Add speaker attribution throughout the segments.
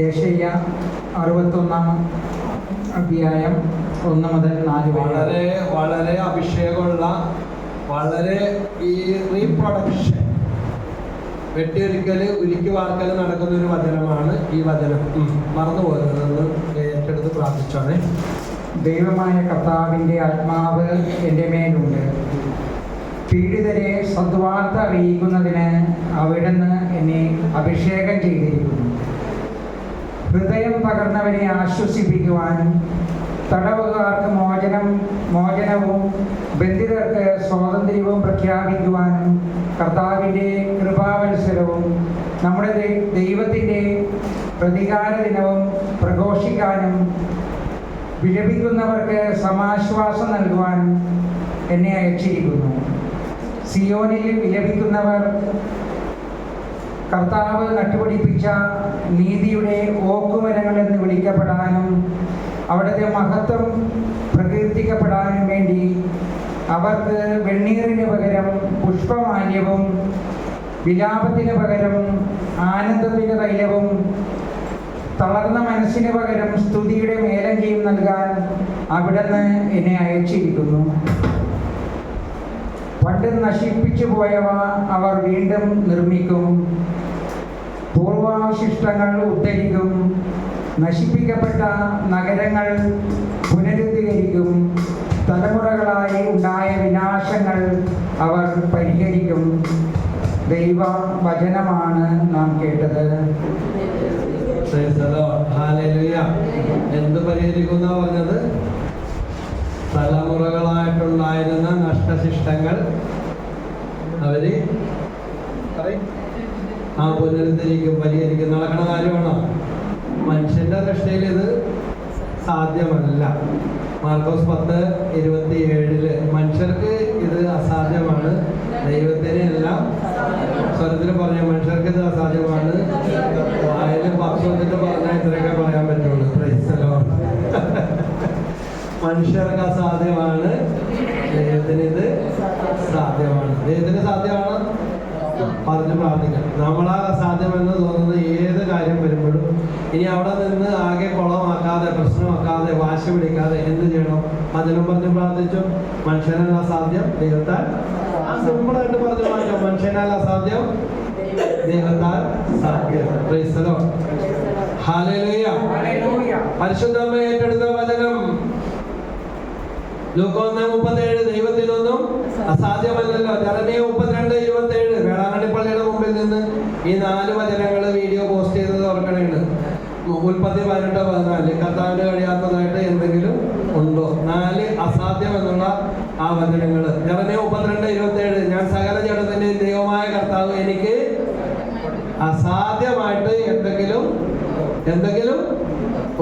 Speaker 1: Asia അറുപത്തൊന്നാം അധ്യായം ഒന്ന് മുതൽ നാല്
Speaker 2: വളരെ വളരെ അഭിഷേകമുള്ള വളരെ ഈ റീപ്രൊഡക്ഷൻ വെട്ടിയൊരിക്കൽ ഉരുക്കി വാർക്കൽ നടക്കുന്ന ഒരു വചനമാണ് ഈ വചനം. മറന്നു പോകരുതെന്ന് ഏറ്റെടുത്ത് പ്രാർത്ഥിച്ചോണേ.
Speaker 1: ദൈവമായ കർത്താവിന്റെ ആത്മാവ് എന്റെ മേലുണ്ട്. പീഡിതരെ സദ്വാർത്ത അറിയിക്കുന്നതിന് അവിടുന്ന് എന്നെ അഭിഷേകം ചെയ്തിരിക്കുന്നു. ഹൃദയം പകർന്നവനെ ആശ്വസിപ്പിക്കുവാനും തടവുകാർക്ക് മോചനം മോചനവും ബന്ധിതർക്ക് സ്വാതന്ത്ര്യവും പ്രഖ്യാപിക്കുവാനും കർത്താവിന്റെ കൃപാവത്സരവും നമ്മുടെ ദൈവത്തിന്റെ പ്രതികാര ദിനവും പ്രഘോഷിക്കാനും വിലപിക്കുന്നവർക്ക് സമാശ്വാസം നൽകുവാനും എന്നെ അയച്ചിരിക്കുന്നു. സിയോനിൽ വിലപിക്കുന്നവർ കർത്താവ് നട്ടുപിടിപ്പിച്ച നീതിയുടെ ഓക്കുമരങ്ങൾ എന്ന് വിളിക്കപ്പെടാനും അവിടുത്തെ മഹത്വം പ്രകീർത്തിക്കപ്പെടാനും വേണ്ടി അവർക്ക് വെണ്ണീറിന് പകരം പുഷ്പമാന്യവും വിലാപത്തിന് പകരം ആനന്ദത്തിന്റെ തൈലവും തളർന്ന മനസ്സിന് പകരം സ്തുതിയുടെ മേലങ്കയും നൽകാൻ അവിടുന്ന് എന്നെ അയച്ചിരിക്കുന്നു. പണ്ട് നശിപ്പിച്ചു പോയവ അവർ വീണ്ടും നിർമ്മിക്കും. പൂർവാവശിഷ്ടങ്ങൾ ഉദ്ധരിക്കും. നശിപ്പിക്കപ്പെട്ട നഗരങ്ങൾ പുനരുദ്ധീകരിക്കും തലമുറകളായി ഉണ്ടായ വിനാശങ്ങൾ അവർ പരിഹരിക്കും. ദൈവ വചനമാണ് നാം കേട്ടത്.
Speaker 2: എന്ത് പരിഹരിക്കുന്ന പറഞ്ഞത്? തലമുറകളായിട്ടുണ്ടായിരുന്ന നഷ്ടശിഷ്ടങ്ങൾ അവർ. ആ പുനരുദ്ധരിക്കും പരിഹരിക്കും. നടക്കുന്ന കാര്യമാണോ? മനുഷ്യന്റെ ദൃഷ്ടിയിൽ ഇത് സാധ്യമല്ല. മാർക്കോസ് പത്ത് ഇരുപത്തി ഏഴിൽ മനുഷ്യർക്ക് ഇത് അസാധ്യമാണ്. ദൈവത്തിന് എല്ലാം സ്വരത്തിൽ പറഞ്ഞ മനുഷ്യർക്ക് ഇത് അസാധ്യമാണ്. വന്നിട്ട് പറഞ്ഞാൽ ഇത്രയൊക്കെ പറയാൻ പറ്റുള്ളൂ മനുഷ്യർക്ക് അസാധ്യമാണ് ദൈവത്തിന് ഇത് സാധ്യമാണ്. ദൈവത്തിന് സാധ്യമാണ് പറഞ്ഞു പ്രാർത്ഥിക്കാം നമ്മളാ അസാധ്യമെന്ന് തോന്നുന്ന ഏത് കാര്യം വരുമ്പോഴും ഇനി അവിടെ നിന്ന് ആകെ കുളമാക്കാതെ പ്രശ്നമാക്കാതെ വാശി പിടിക്കാതെ എന്ത് ചെയ്യണം അതിനും പറഞ്ഞ് പ്രാർത്ഥിച്ചു മനുഷ്യനല്ല സാധ്യം ദൈവത്താൽ സിമ്പിളായിട്ട് പറഞ്ഞു മാറ്റാം മനുഷ്യനല്ല സാധ്യം ദൈവത്താൽ സാധ്യം. പരിശുദ്ധമ്മ ഏറ്റെടുത്ത വചനം. ലൂക്കോന്ന് മുപ്പത്തേഴ് ദൈവത്തിനൊന്നും അസാധ്യമല്ലല്ലോ. ജനനീയ മുപ്പത്തിരണ്ട് ഇരുപത്തി ഏഴ് വേളാങ്കണ്ണി പള്ളിയുടെ മുമ്പിൽ നിന്ന് ഈ നാല് വചനങ്ങൾ വീഡിയോ പോസ്റ്റ് ചെയ്തത് ഓർക്കണേണ്. മുപ്പത്തി പതിനെട്ട് പതിനാല്. കർത്താവിന് കഴിയാത്തതായിട്ട് എന്തെങ്കിലും ഉണ്ടോ? നാല് അസാധ്യം എന്നുള്ള ആ വചനങ്ങൾ ജനനീയ മുപ്പത്തിരണ്ട് ഇരുപത്തി ഏഴ് ഞാൻ സകല ജഡത്തിന്റെ ദൈവമായ കർത്താവ് എനിക്ക് അസാധ്യമായിട്ട് എന്തെങ്കിലും എന്തെങ്കിലും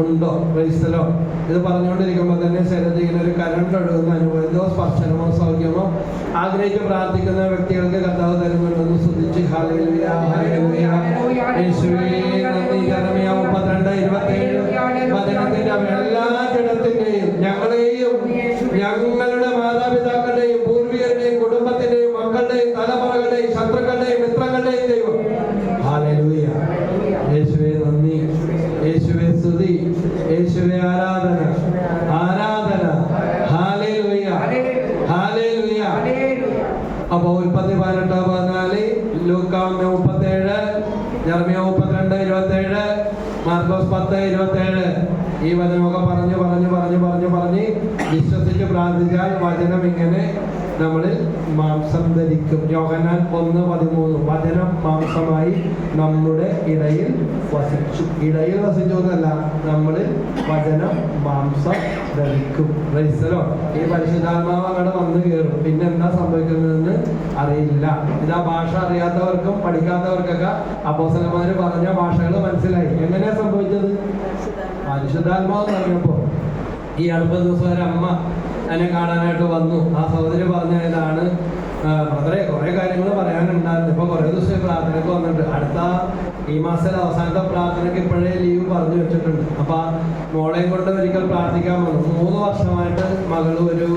Speaker 2: ഉണ്ടോ ക്രൈസ്തലോ ഇത് പറഞ്ഞുകൊണ്ടിരിക്കുമ്പോൾ തന്നെ ശരീരത്തിൽ ഒരു കരണ്ട് ഒഴുകുന്ന അനുഭവത്തോ സ്പർശനമോ സൗഖ്യമോ ആഗ്രഹിച്ച് പ്രാർത്ഥിക്കുന്ന വ്യക്തികൾക്ക് കർത്താവ് തരുന്നുണ്ടെന്ന് ശ്രദ്ധിച്ച്. ഹല്ലേലൂയ, ഹല്ലേലൂയ. അപ്പൊ ഉൽപ്പത്തി പതിനെട്ട് പതിനാല് ലൂക്കാമിന് മുപ്പത്തേഴ് ജർമിയ മുപ്പത്തിരണ്ട് ഇരുപത്തേഴ് മാർക്കോസ് പത്ത് ഇരുപത്തേഴ്. ഈ വചനമൊക്കെ പറഞ്ഞു പറഞ്ഞു പറഞ്ഞു പറഞ്ഞു പറഞ്ഞ് വിശ്വസിച്ച് പ്രാർത്ഥിച്ചാൽ വചനം ഇങ്ങനെ നമ്മളിൽ മാംസം ധരിക്കും. യോഹനാൻ ഒന്ന് പതിമൂന്ന്. വചനം മാംസമായി നമ്മുടെ ഇടയിൽ വസിച്ചു. ഇടയിൽ വസിച്ചു എന്നല്ല നമ്മളിൽ വചനം മാംസം ധരിക്കും. ഈ പരിശുദ്ധാത്മാവ് അങ്ങോട്ട് വന്നു കയറും. പിന്നെ എന്താ സംഭവിക്കുന്നതെന്ന് അറിയില്ല ആ ഭാഷ അറിയാത്തവർക്കും പഠിക്കാത്തവർക്കൊക്കെ അപ്പോസലന്മാര് പറഞ്ഞ ഭാഷകൾ മനസ്സിലായി. എങ്ങനെയാ സംഭവിച്ചത്? പരിശുദ്ധാത്മാവ് പറഞ്ഞപ്പോ ഈ അടുത്ത ദിവസം ഒരു അമ്മ എന്നെ കാണാനായിട്ട് വന്നു. ആ സഹോദരി പറഞ്ഞ ഇതാണ് കുറെ കാര്യങ്ങൾ പറയാനുണ്ടായിരുന്നു. ഇപ്പൊ കുറെ ദിവസം പ്രാർത്ഥനയ്ക്ക് വന്നിട്ട് അടുത്ത ഈ മാസത്തിലെ അവസാനത്തെ പ്രാർത്ഥനയ്ക്ക് ഇപ്പോഴേ ലീവ് പറഞ്ഞു വെച്ചിട്ടുണ്ട്. അപ്പൊ ആ മോളെയും കൊണ്ട് ഒരിക്കൽ പ്രാർത്ഥിക്കാൻ വന്നു മൂന്ന് വർഷമായിട്ട് മകൾ ഒരു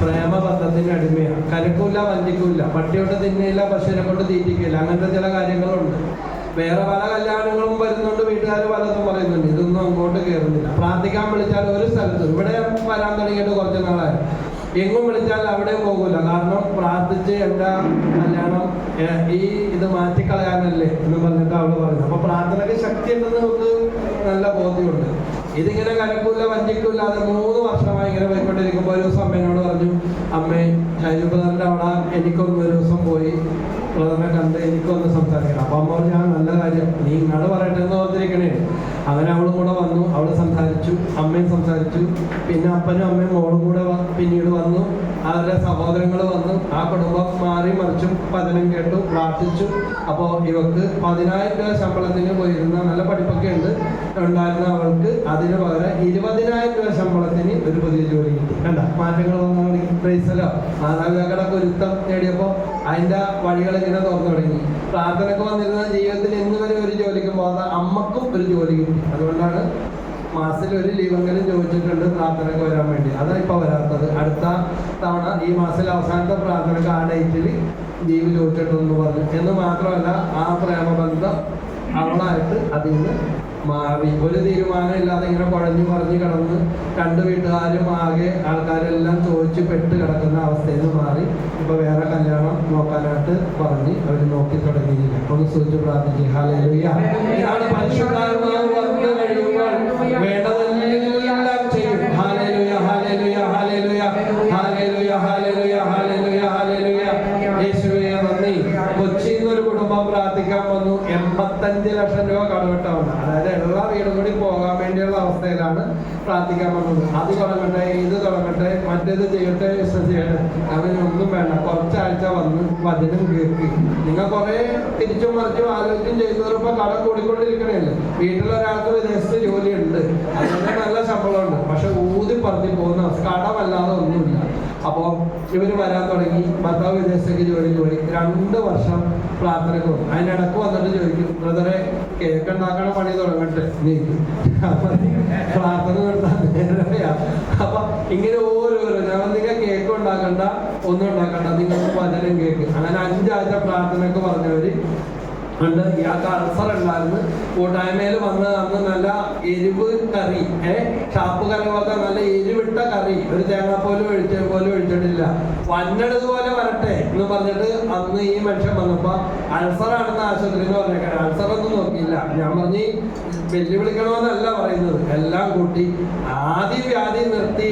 Speaker 2: പ്രേമ പ്രേമബന്ധത്തിന്റെ അടിമയാണ്. കലക്കൂല വഞ്ചിക്കൂല. പട്ടിയോട്ട് തിന്നില്ല പശുവിനെ കൊണ്ട് തീറ്റിക്കില്ല അങ്ങനത്തെ ചില കാര്യങ്ങളുണ്ട്. വേറെ പല കല്യാണങ്ങളും വരുന്നുണ്ട് വീട്ടുകാർ പലതും പറയുന്നുണ്ട്. ഇതൊന്നും അങ്ങോട്ട് കയറുന്നില്ല പ്രാർത്ഥിക്കാൻ വിളിച്ചാൽ ഒരു സ്ഥലത്ത്. ഇവിടെ വരാൻ തുടങ്ങിയിട്ട് കുറച്ച് നാളായി. എങ്ങും വിളിച്ചാൽ അവിടെ പോകൂല. കാരണം പ്രാർത്ഥിച്ച് എന്താ കല്യാണം ഈ ഇത് മാറ്റിക്കളയാനല്ലേ എന്ന് പറഞ്ഞിട്ട് അവൾ പറഞ്ഞു അപ്പൊ പ്രാർത്ഥനയ്ക്ക് ശക്തി ഉണ്ടെന്ന് നമുക്ക് നല്ല ബോധ്യമുണ്ട്. ഇതിങ്ങനെ കനക്കൂല അത് മൂന്ന് വർഷമായി ഇങ്ങനെ പോയിക്കൊണ്ടിരിക്കുമ്പോൾ ഒരു ദിവസം അമ്മേനോട് പറഞ്ഞു അമ്മേ ഹരിപ്രദന്റെ അവിടെ എനിക്കൊന്ന് ഒരു ദിവസം പോയി ബ്രദറിനെ കണ്ട് എനിക്കൊന്ന് സംസാരിക്കണം. അപ്പൊ അമ്മ പറഞ്ഞു "ആ, നല്ല കാര്യം. നീ ഇങ്ങോട്ട് പറയട്ടെ എന്ന് ഓർത്തിരിക്കണേ. അങ്ങനെ അവൾ കൂടെ വന്നു അവൾ സംസാരിച്ചു അമ്മയും സംസാരിച്ചു. പിന്നെ അപ്പനും അമ്മയും മോളും കൂടെ പിന്നീട് വന്നു. അവരുടെ സഹോദരങ്ങൾ വന്നു. ആ കുടുംബം മാറി മറിച്ചും പതനം കേട്ടു പ്രാർത്ഥിച്ചു. അപ്പോൾ ഇവർക്ക് പതിനായിരം രൂപ ശമ്പളത്തിന് പോയിരുന്ന നല്ല പഠിപ്പൊക്കെ ഉണ്ട്. ഉണ്ടായിരുന്ന അവൾക്ക് അതിന് പകരം ഇരുപതിനായിരം രൂപ ശമ്പളത്തിന് ഒരു പുതിയ ജോലി കിട്ടി. കണ്ട? മാറ്റങ്ങൾ വന്നു പ്രൈസലോ മാതാപിതാക്കളുടെ ഒരുത്തം നേടിയപ്പോൾ അതിന്റെ വഴികൾ ഇങ്ങനെ തുറന്നു തുടങ്ങി. പ്രാർത്ഥനക്ക് വന്നിരുന്ന ജീവിതത്തിൽ ഇന്ന് വരെ ഒരു ജോലിക്കും പോകാതെ അമ്മക്കും ഒരു ജോലി കിട്ടി. അതുകൊണ്ടാണ് മാസത്തിൽ ഒരു ലീവെങ്കിലും ചോദിച്ചിട്ടുണ്ട് പ്രാർത്ഥനയ്ക്ക് വരാൻ വേണ്ടി. അതാണ് ഇപ്പൊ വരാത്തത്. അടുത്ത തവണ ഈ മാസത്തിലെ അവസാനത്തെ പ്രാർത്ഥനയ്ക്ക് ആ ഡേറ്റിൽ ലീവ് ചോദിച്ചിട്ടുണ്ടെന്ന് പറഞ്ഞു. എന്ന് മാത്രമല്ല ആ പ്രേമബന്ധം അവളായിട്ട് അതിൽ നിന്ന് മാറി. ഒരു തീരുമാനം ഇല്ലാതെ ഇങ്ങനെ കുഴഞ്ഞു മറിഞ്ഞു കിടന്ന് രണ്ട് വീട്ടുകാരും ആകെ ആൾക്കാരെല്ലാം ചോദിച്ച് പെട്ട് കിടക്കുന്ന അവസ്ഥയിൽ നിന്ന് മാറി. ഇപ്പൊ വേറെ കല്യാണം നോക്കാനായിട്ട് പറഞ്ഞ് അവർ നോക്കി തുടങ്ങിയില്ല. ഒന്ന് സൂചിച്ച് പ്രാർത്ഥിച്ചു ഹാലേ ഇതാണ് വന്നു കഴിയുമ്പോൾ വേണ്ടതെല്ലാം ചെയ്യും ഹാലേലുയ ഹാലേലുയ ഹാലേലുയ ഹാലേലുയ ഹാലേലുയ ഹാലേലുയ ഹാലേലുയ യേശുവേ നന്ദി കൊച്ചിയിൽ നിന്ന് ഒരു കുടുംബം പ്രാർത്ഥിക്കാൻ വന്നു എൺപത്തഞ്ച് ലക്ഷം രൂപ കടവിട്ട വന്നു അതായത് എല്ലാ വീടും കൂടി പോകാൻ വേണ്ടിയുള്ള അവസ്ഥയിലാണ് പ്രാർത്ഥിക്കാൻ പറ്റുന്നത് അത് തുടങ്ങട്ടെ ഇത് തുടങ്ങട്ടെ മറ്റേത് ചെയ്യട്ടെ ചെയ്യട്ടെ. അവനൊന്നും വേണ്ട. കുറച്ചാഴ്ച വന്ന് വചനം കേൾക്കി. നിങ്ങൾ കുറെ തിരിച്ചും മറിച്ചും ആലോചിച്ചും ചെയ്തവർ ഇപ്പൊ കടം കൂടിക്കൊണ്ടിരിക്കണല്ലേ? വീട്ടിലൊരാൾക്ക് വിദേശത്ത് ജോലിയുണ്ട്. അതിന് നല്ല ശമ്പളമുണ്ട്. പക്ഷെ ഊതി പറഞ്ഞു പോകുന്ന കടമല്ലാതെ ഒന്നുമില്ല. അപ്പോൾ ഇവർ വരാൻ തുടങ്ങി. ഭർത്താവ് വിദേശത്തേക്ക് ജോലി പോയി രണ്ട് വർഷം പ്രാർത്ഥനക്കും അതിനിടക്ക് വന്നിട്ട് ചോദിക്കും ബ്രദറെ കേക്ക് ഉണ്ടാക്കണ പണി തുടങ്ങട്ടെ. നീ പ്രാർത്ഥന അപ്പൊ ഇങ്ങനെ ഓരോരോ ഞാൻ നിങ്ങൾ കേക്ക് ഉണ്ടാക്കണ്ട ഒന്നും ഉണ്ടാക്കണ്ട. നിങ്ങൾക്ക് വചനം കേക്ക്. അങ്ങനെ അഞ്ചാഴ്ച പ്രാർത്ഥനയൊക്കെ പറഞ്ഞവര് ഉണ്ട്. ഇയാൾക്ക് അൾസർ ഉണ്ടായിരുന്നു. കൂട്ടായ്മയിൽ വന്ന് അന്ന് നല്ല എരിവ് കറി ഏ ഷാപ്പ് കറി പോലത്തെ നല്ല എരിവിട്ട കറി. ഒരു തേങ്ങ പോലും ഒഴിച്ച പോലും ഒഴിച്ചിട്ടില്ല. വന്നടതുപോലെ വരട്ടെ എന്ന് പറഞ്ഞിട്ട് അന്ന് ഈ മനുഷ്യൻ വന്നപ്പോ അൾസർ ആണെന്ന് ആശുപത്രിയിൽ പറഞ്ഞേക്കാൻ അൾസർ ഒന്നും നോക്കിയില്ല. ഞാൻ പറഞ്ഞ് വെല്ലുവിളിക്കണമെന്നല്ല പറയുന്നത്. എല്ലാം കൂട്ടി ആദ്യം വ്യാധി നിർത്തി.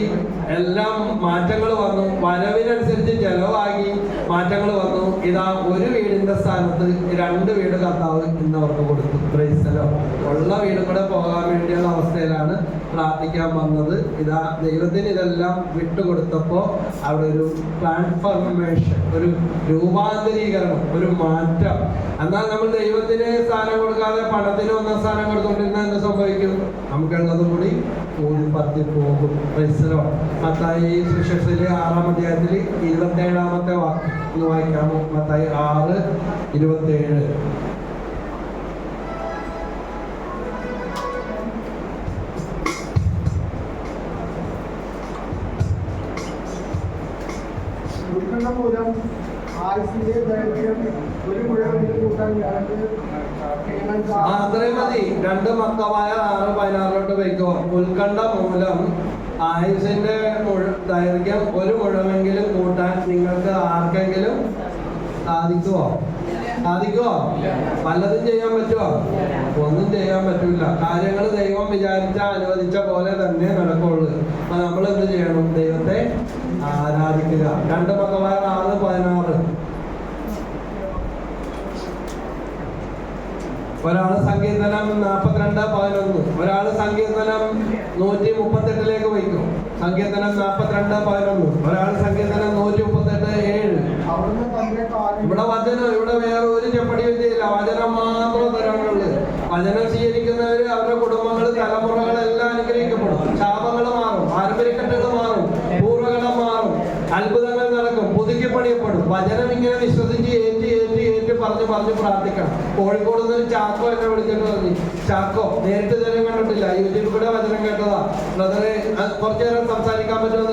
Speaker 2: എല്ലാം മാറ്റങ്ങൾ വന്നു. വരവിനനുസരിച്ച് ചെലവാകി മാറ്റങ്ങൾ വന്നു. ഇതാ ഒരു വീടിന്റെ സ്ഥാനത്ത് രണ്ട് വീട് കർത്താവ് ഇന്ന് അവർക്ക് കൊടുത്തു പ്രൈസലോ ഉള്ള വീടും കൂടെ പോകാൻ വേണ്ടിയുള്ള അവസ്ഥയിലാണ് പ്രാർത്ഥിക്കാൻ വന്നത്. ഇതാ ദൈവത്തിന് ഇതെല്ലാം വിട്ടുകൊടുത്തപ്പോ അവിടെ ഒരു ട്രാൻസ്ഫർമേഷൻ ഒരു രൂപാന്തരീകരണം ഒരു മാറ്റം. എന്നാൽ നമ്മൾ ദൈവത്തിന് സ്ഥാനം കൊടുക്കാതെ പണത്തിന് ഒന്നാം സ്ഥാനം കൊടുത്തുകൊണ്ടിരുന്ന എന്ത് സംഭവിക്കും? നമുക്കുള്ളത് കൂടി ഊതി പറത്തി പോകും. പരിസരമാണ് മത്തായി സുശേഷത്തിലെ ആറാം അധ്യായത്തിൽ ഇരുപത്തി ഏഴാമത്തെ വാക്ക് ഒന്ന് വായിക്കാമോ മത്തായി ആറ് ഇരുപത്തി ഏഴ്
Speaker 3: ഉത്കണ്ഠ മൂലം ആയുസിന്റെ ദൈർഘ്യം ഒരു മുഴവിൽ കൂട്ടാൻ ഞങ്ങൾക്ക്
Speaker 2: ആ അത്രയും മതി. രണ്ട് മക്കമായ ആറ് പതിനാറിലോട്ട് വയ്ക്കോ. ഉത്കണ്ഠ മൂലം ആയുസിന്റെ ദൈർഘ്യം ഒരു മുഴമെങ്കിലും കൂട്ടാൻ നിങ്ങൾക്ക് ആർക്കെങ്കിലും സാധിക്കുമോ സാധിക്കുമോ വല്ലതും ചെയ്യാൻ പറ്റുമോ ഒന്നും ചെയ്യാൻ പറ്റൂല. കാര്യങ്ങൾ ദൈവം വിചാരിച്ച അനുവദിച്ച പോലെ തന്നെ നടക്കുള്ളൂ. അപ്പൊ നമ്മൾ എന്ത് ചെയ്യണം? ദൈവത്തെ ആരാധിക്കുക. രണ്ട് മക്കമായ ആറ് പതിനാറ്. ഒരാൾ സങ്കീർത്തനം നാൽപ്പത്തിരണ്ട് പതിനൊന്ന്. ഒരാൾ സങ്കീർത്തനം നൂറ്റി മുപ്പത്തെട്ടിലേക്ക് വയ്ക്കും. സങ്കീർത്തനം നാൽപ്പത്തിരണ്ട് പതിനൊന്ന്. ഒരാൾ സങ്കീർത്തനം നൂറ്റി മുപ്പത്തെട്ട് ഏഴ്. ഇവിടെ വചനം ഇവിടെ വേറെ ഒരു ചെപ്പടി വിദ്യയില്ല വചനം മാത്രം തരാനുള്ളത്. വചനം സ്വീകരിക്കുന്നവര് അവരുടെ കുടുംബങ്ങൾ തലമുറകളെല്ലാം അനുഗ്രഹിക്കപ്പെടും ശാപങ്ങൾ മാറും പാരമ്പര്യക്കെട്ടുകൾ മാറും പൂർവകടം മാറും അത്ഭുതങ്ങൾ നടക്കും പുതുക്കി പണിയപ്പെടും വചനം ഇങ്ങനെ വിശ്വസിച്ച് ഏറ്റി ഏറ്റി ഏറ്റി പറഞ്ഞ് പ്രാർത്ഥിക്കണം. കോഴിക്കോട് നിന്ന് ചാക്കോ എന്നെ വിളിച്ചിട്ട് പറഞ്ഞു. ചാക്കോ നേരിട്ട് തന്നെ കണ്ടിട്ടില്ല. യൂട്യൂബിൽ കൂടെ വചനം കേട്ടതാ. ബ്രദറെ കുറച്ചു നേരം സംസാരിക്കാൻ പറ്റുമോ? എന്ന്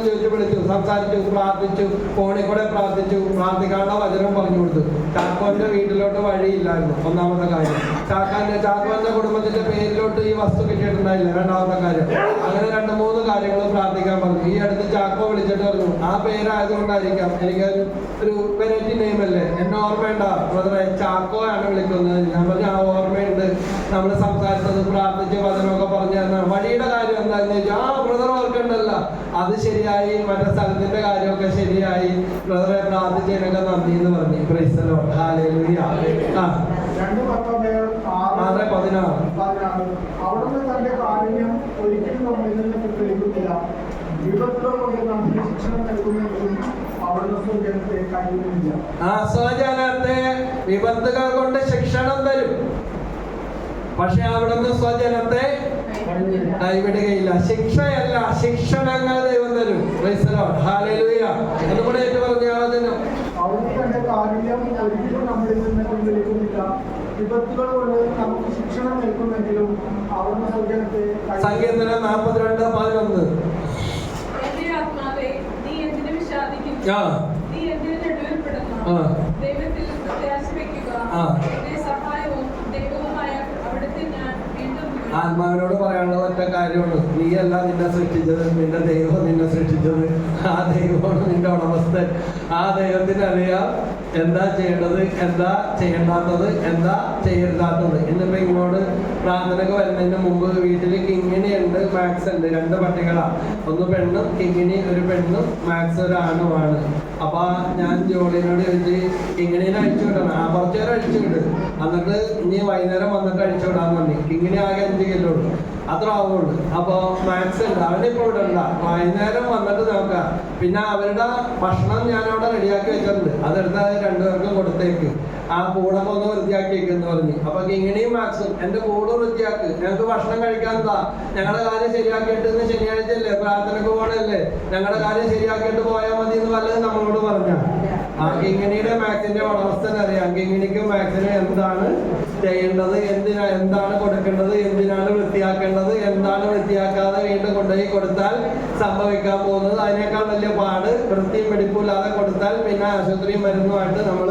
Speaker 2: സംസാരിച്ചു പ്രാർത്ഥിച്ചു ഫോണിൽ കൂടെ പ്രാർത്ഥിച്ചു പ്രാർത്ഥിക്കാനുള്ള വചനം പറഞ്ഞു കൊടുത്തു. ചാക്കോന്റെ വീട്ടിലോട്ട് വഴിയില്ലായിരുന്നു ഒന്നാമത്തെ കാര്യം. ചാക്കാന്റെ ചാക്കോന്റെ കുടുംബത്തിന്റെ പേരിലോട്ട് ഈ വസ്തു കിട്ടിയിട്ടുണ്ടായില്ല രണ്ടാമത്തെ കാര്യം. അങ്ങനെ രണ്ട് മൂന്ന് കാര്യങ്ങൾ പ്രാർത്ഥിക്കാൻ പറഞ്ഞു. ഈ അടുത്ത് ചാക്കോ വിളിച്ചിട്ട് പറഞ്ഞു ആ പേരായതുകൊണ്ടായിരിക്കാം എനിക്ക് ഒരു- വെറൈറ്റി നെയിം അല്ലേ എന്നെ ഓർമ്മയുണ്ട? ബ്രദറെ ചാക്കോ ആണ് വിളിക്കുന്നത്. ഞാൻ പറഞ്ഞു ആ ഓർമ്മയുണ്ട്. നമ്മൾ സംസാരിച്ചത് പ്രാർത്ഥിച്ച് വചനമൊക്കെ പറഞ്ഞു തന്നാണ് വഴിയുടെ കാര്യം എന്താണെന്ന് ചോദിച്ചു ആ ബ്രദർ ഓർക്കണ്ടല്ല. അത് ശരിയായി മറ്റേ സ്ഥലത്തിന്റെ കാര്യമൊക്കെ ശരിയായി. ബ്രദറെ പ്രാർത്ഥിച്ചതിനൊക്കെ നന്ദി എന്ന് പറഞ്ഞു. ക്രൈസ്തലോ ഹാലേലൂയ ആ. ആറ് പതിനാറ്.
Speaker 3: അവിടുന്ന് തന്റെ കാരുണ്യം ഒരിക്കലും നമ്മളിൽ നിന്ന് നമുക്ക് ശിക്ഷണം
Speaker 2: വിപത്തുകൾ കൊണ്ട് ശിക്ഷണം തരും. പക്ഷെ അവിടുന്ന് സ്വജനത്തെ കൈവിടുകയില്ല. ശിക്ഷയല്ല ശിക്ഷണങ്ങൾ അതുകൂടെ ഏറ്റു പറഞ്ഞാൽ
Speaker 3: അവിടുന്ന് തന്റെ കാരുണ്യം ഒരിക്കലും നമ്മളിൽ നിന്ന് പിൻവലിക്കുന്നില്ല. വിപത്തുകൾ കൊണ്ട് നമുക്ക് ശിക്ഷണം നൽകുമെങ്കിലും അവിടുന്ന് സ്വജനത്തെ
Speaker 2: സങ്കീർത്തനം നാൽപ്പത്തിരണ്ട് പതിനൊന്ന്.
Speaker 4: എന്റെ ആത്മാവേ നീ എന്തിനു വിഷാദിക്കുന്നു
Speaker 2: ആ
Speaker 4: നീ എന്തിനു നെടുവേർപ്പെടുന്നു
Speaker 2: ആ.
Speaker 4: ദൈവത്തിൽ പ്രത്യാശ വയ്ക്കുക
Speaker 2: ആ.
Speaker 4: എന്റെ സഹായവും ദൈവവുമായ അവിടുത്തെ ഞാൻ വീണ്ടും വിളിക്കും.
Speaker 2: ആത്മാവിനോട് പറയാനുള്ള ഒറ്റ കാര്യമാണ് നീയല്ല നിന്നെ സൃഷ്ടിച്ചത് നിന്റെ ദൈവം നിന്നെ സൃഷ്ടിച്ചത്. ആ ദൈവമാണ് നിന്റെ ഉടമസ്ഥൻ. ആ ദൈവത്തിന് അറിയാം എന്താ ചെയ്യേണ്ടത് എന്താ ചെയ്യേണ്ടാത്തത് എന്താ ചെയ്യരുതാത്തത്. എന്നിപ്പോ ഇങ്ങോട്ട് പ്രാർത്ഥനക്ക് വരുന്നതിന് മുമ്പ് വീട്ടിൽ കിങ്ങിണി ഉണ്ട് മാക്സ് ഉണ്ട്. രണ്ട് പട്ടികളാണ് ഒന്ന് പെണ്ണും കിങ്ങിണി ഒരു പെണ്ണും മാക്സ് ഒരു ആണുമാണ് അപ്പൊ ഞാൻ ജോളിനോട് ചോദിച്ച് കിങ്ങിണീനെ അഴിച്ചു വിടണം. ആ കുറച്ചു നേരം അഴിച്ചു വിട്. എന്നിട്ട് ഇനി വൈകുന്നേരം വന്നിട്ട് അഴിച്ചു വിടാൻ പറഞ്ഞു. കിങ്ങിണി ആകെ അഞ്ച് കിലോ ഉള്ളൂ അത്ര ആവുള്ളൂ അപ്പൊ മാക്സ് ഉണ്ട് അവനിപ്പോ ഇവിടെ ഉണ്ട വൈകുന്നേരം വന്നിട്ട് നോക്കാം. പിന്നെ അവരുടെ ഭക്ഷണം ഞാൻ അവിടെ റെഡിയാക്കി വെച്ചിട്ടുണ്ട്. അതെടുത്ത് രണ്ടുപേർക്കും കൊടുത്തേക്ക്. ആ കൂടെ ഒന്ന് വൃത്തിയാക്കി വെക്കെന്ന് പറഞ്ഞു. അപ്പൊ കിങ്ങിണിയും മാക്സും എന്റെ കൂട് വൃത്തിയാക്ക്. ഞങ്ങൾക്ക് ഭക്ഷണം കഴിക്കാൻ താ. ഞങ്ങളുടെ കാര്യം ശരിയാക്കിയിട്ട് ഇന്ന് ശനിയാഴ്ച അല്ലേ? പ്രാർത്ഥനക്ക് പോകണല്ലേ ഞങ്ങളുടെ കാര്യം ശരിയാക്കിയിട്ട് പോയാൽ മതി എന്ന് വല്ലത് നമ്മളോട് പറഞ്ഞ. ആ കിങ്ങിണിയുടെ മാക്സിന്റെ ഉടമസ്ഥൻ അറിയാം കിങ്ങിണിക്കും മാക്സിനും എന്താണ് ചെയ്യേണ്ടത് എന്തിനാ എന്താണ് കൊടുക്കേണ്ടത്? എന്തിനാണ് വൃത്തിയാക്കേണ്ടത്? എന്താണ് വൃത്തിയാക്കാതെ വീണ്ടും കൊണ്ടുപോയി കൊടുത്താൽ സംഭവിക്കാൻ പോകുന്നത്? അതിനേക്കാൾ വലിയ പാട് വൃത്തിയും വെടിപ്പില്ലാതെ കൊടുത്താൽ പിന്നെ ആശുപത്രിയും മരുന്നുമായിട്ട് നമ്മൾ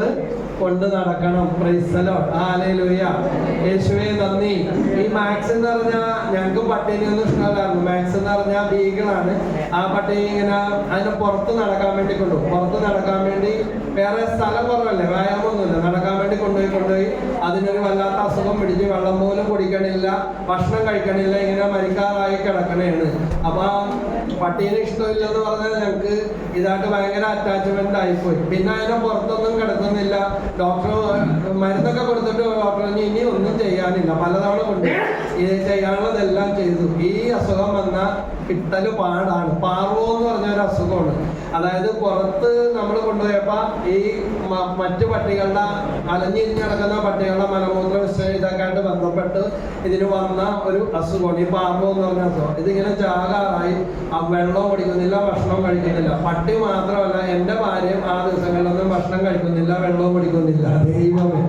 Speaker 2: കൊണ്ട് നടക്കണം. യേശുവെ നന്ദി. ഈ മാക്സ് എന്ന് പറഞ്ഞാൽ ഞങ്ങൾക്ക് പട്ടിണി ഒന്നും ഇഷ്ടമല്ലായിരുന്നു. മാക്സ് എന്ന് പറഞ്ഞാൽ ബീഗിളാണ് ആ പട്ടിണി ഇങ്ങനെ അതിന് പുറത്ത് നടക്കാൻ വേണ്ടി കൊണ്ടുപോകും. പുറത്ത് നടക്കാൻ വേണ്ടി വേറെ സ്ഥലം കുറവല്ലേ? വ്യായാമമൊന്നുമില്ല. നടക്കാൻ വേണ്ടി കൊണ്ടുപോയി കൊണ്ടുപോയി. അതിനൊരു വല്ലാത്ത അസുഖം പിടിച്ച് വെള്ളം പോലും കുടിക്കണില്ല. ഭക്ഷണം കഴിക്കണില്ല. ഇങ്ങനെ മരിക്കാറായി കിടക്കണേണ്. അപ്പൊ പട്ടീനെ ഇഷ്ടമില്ലെന്ന് പറഞ്ഞാൽ ഞങ്ങൾക്ക് ഇതായിട്ട് ഭയങ്കര അറ്റാച്ച്മെന്റ് ആയിപ്പോയി. പിന്നെ അതിനെ പുറത്തൊന്നും കിടക്കുന്നില്ല. ഡോക്ടർ മരുന്നൊക്കെ കൊടുത്തിട്ട് ഡോക്ടർ ഇനി ഒന്നും ചെയ്യാനില്ല. പലതവണ കൊണ്ട് ഇത് ചെയ്യാനുള്ളതെല്ലാം ചെയ്തു. ഈ അസുഖം വന്ന കിട്ടൽ പാടാണ്. പാർവോ എന്ന് പറഞ്ഞ ഒരു അസുഖമാണ്. അതായത് പുറത്ത് നമ്മൾ കൊണ്ടുപോയപ്പോ ഈ മറ്റു പട്ടികളുടെ അലഞ്ഞിരിഞ്ഞ് നടക്കുന്ന പട്ടികളുടെ മലമൂത്ര വിസർജനം ഇതൊക്കെ ആയിട്ട് ബന്ധപ്പെട്ട് ഇതിന് വന്ന ഒരു അസുഖമാണ് ഈ പാമ്പ് എന്ന് പറഞ്ഞ അസുഖം. ഇതിങ്ങനെ ചാകാറായി. ആ വെള്ളം കുടിക്കുന്നില്ല ഭക്ഷണം കഴിക്കുന്നില്ല. പട്ടി മാത്രമല്ല എന്റെ ഭാര്യയും ആ ദിവസങ്ങളിലൊന്നും ഭക്ഷണം കഴിക്കുന്നില്ല വെള്ളവും കുടിക്കുന്നില്ല. ദൈവമേ.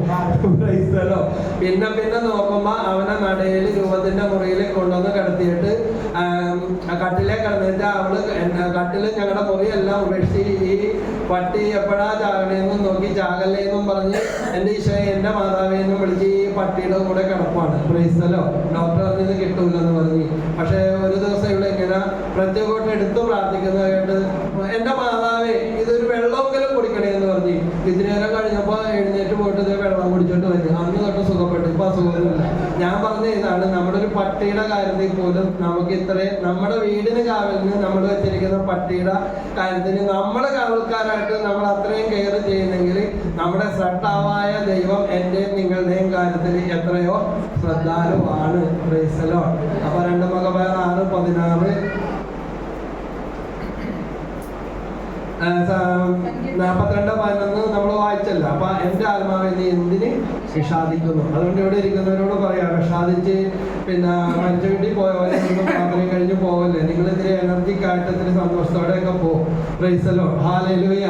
Speaker 2: പിന്നെ പിന്നെ നോക്കുമ്പോ അവനെ നടയിൽ രൂപത്തിന്റെ മുറിയിൽ കൊണ്ടുവന്ന് കിടത്തിയിട്ട് കട്ടിലേ കിടന്നിട്ട് അവൾ കട്ടിൽ ഞങ്ങളുടെ മുറിയെല്ലാം ഉപേക്ഷിച്ച് ഈ പട്ടി എപ്പോഴാ ചാകണേന്നും നോക്കി ചാകല്ലേന്നും പറഞ്ഞ് എന്റെ ഈശോയെ എന്റെ മാതാവിനെന്നും വിളിച്ച് ഈ പട്ടിയുടെ കൂടെ കിടപ്പാണ് പ്രൈസലോ? ഡോക്ടർ പറഞ്ഞത് കിട്ടൂലെന്ന് പറഞ്ഞു. പക്ഷെ ഒരു ദിവസം ഇവിടെ ഇങ്ങനെ പ്രത്യേകമായിട്ട് എടുത്തു പ്രാർത്ഥിക്കുന്നതായിട്ട് എന്റെ മാതാവേ ഇതൊരു വെള്ളമെങ്കിലും കുടിക്കണേ എന്ന് പറഞ്ഞു. ഇതിനേരം കഴിഞ്ഞപ്പോ കഴിഞ്ഞപ്പോൾ എഴുന്നേറ്റ് പോയിട്ട് വെള്ളം കുടിച്ചോണ്ട് വരും അന്ന് തൊട്ട് സുഖപ്പെട്ടു. ഇപ്പൊ അസുഖമൊന്നുമില്ല. ഞാൻ പറഞ്ഞ ഇതാണ് നമ്മുടെ ഒരു പട്ടിയുടെ കാര്യത്തിൽ പോലും നമുക്ക് ഇത്രയും നമ്മുടെ വീടിന് കാവലിന് നമ്മൾ വെച്ചിരിക്കുന്ന പട്ടിയുടെ കാര്യത്തിന് നമ്മുടെ കാവൽക്കാരായിട്ട് നമ്മൾ അത്രയും കെയർ ചെയ്യുന്നെങ്കിൽ നമ്മുടെ ശ്രദ്ധാവായ ദൈവം എന്റെയും നിങ്ങളുടെയും കാര്യത്തിൽ എത്രയോ ശ്രദ്ധാലുവാണ്. അപ്പൊ രണ്ട് മകപേർ ആറ് പതിനാറ് ആ, സ- നാപ്പത്തിരണ്ട് പതിനൊന്ന് നമ്മൾ വായിച്ചല്ല അപ്പൊ എന്റെ ആത്മാവ് നീ എന്തിന് വിഷാദിക്കുന്നു അതുകൊണ്ട് ഇവിടെ ഇരിക്കുന്നവരോട് പറയാം. വിഷാദിച്ച് പിന്നെ മരിച്ച പോയ പോയവരെ ഒന്നും പ്രാർത്ഥന കഴിഞ്ഞ് പോവല്ലേ? നിങ്ങൾ ഇത്തിരി എനർജിക് ആയിട്ട് ഇത്തിരി സന്തോഷത്തോടെ ഒക്കെ പോകും പ്രൈസലോ ഹാലലുയ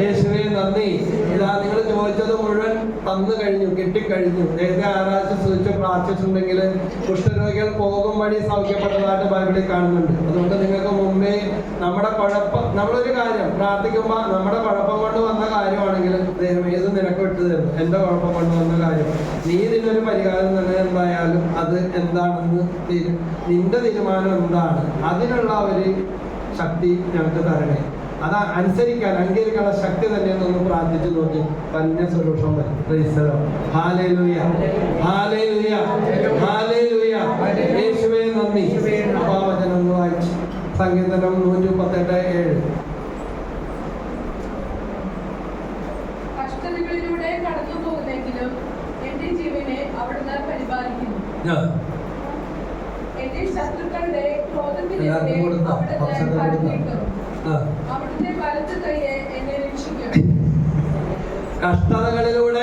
Speaker 2: യേശുവേ നന്ദി. ഇതാ നിങ്ങൾ ചോദിച്ചത് മുഴുവൻ തന്നു കഴിഞ്ഞു കിട്ടിക്കഴിഞ്ഞു. ദൈവത്തെ ആരാധിച്ച് സൂചിച്ച് പ്രാർത്ഥിച്ചു പ്രാർത്ഥിച്ചിട്ടുണ്ടെങ്കിൽ കുഷ്ഠരോഗികൾ പോകും വഴി സൗഖ്യപ്പെട്ടതായിട്ട് ബൈബിളിൽ കാണുന്നുണ്ട്. അതുകൊണ്ട് നിങ്ങൾക്ക് മുമ്പേ നമ്മുടെ കുഴപ്പം നമ്മളൊരു കാര്യം പ്രാർത്ഥിക്കുമ്പോൾ നമ്മുടെ കുഴപ്പം കൊണ്ട് വന്ന കാര്യമാണെങ്കിൽ ദൈവം ഏത് നിനക്ക് വിട്ടു തരും. എന്റെ കുഴപ്പം കൊണ്ട് വന്ന കാര്യം. നീ ഇതിനൊരു പരിഹാരം തന്നെ എന്തായാലും അത് എന്താണെന്ന് നിന്റെ തീരുമാനം എന്താണ്? അതിനുള്ള ഒരു ശക്തി ഞങ്ങൾക്ക് തരണേ. അത് അനുസരിക്കാൻ അംഗീകരിക്കാനുള്ള ശക്തി തന്നെ ഒന്ന് പ്രാർത്ഥിച്ചു നോക്കി. തന്നെ സൊല്യൂഷൻ വരും. യേശുവേ നന്ദി. ആ വചനം ഒന്ന് വായിച്ചു. സങ്കീർത്തനം നൂറ്റി മുപ്പത്തെട്ട് ഏഴ്.
Speaker 4: കഷ്ടതകളിലൂടെ കടന്നു പോകുന്നെങ്കിലും എന്റെ ജീവനെ അവിടുന്ന് പരിപാലിക്കുന്നു എന്റെ ശത്രുക്കളുടെ ക്രോധത്തിനെതിരെ
Speaker 2: എല്ലാവർക്കും കൊടുത്തോ?
Speaker 4: അവിടുന്ന്
Speaker 2: ഭക്ഷണം കൊടുത്തോ?
Speaker 4: കരുതിയിരിക്കുന്നു
Speaker 2: ആ
Speaker 4: അവിടുത്തെ
Speaker 2: കഷ്ടതകളിലൂടെ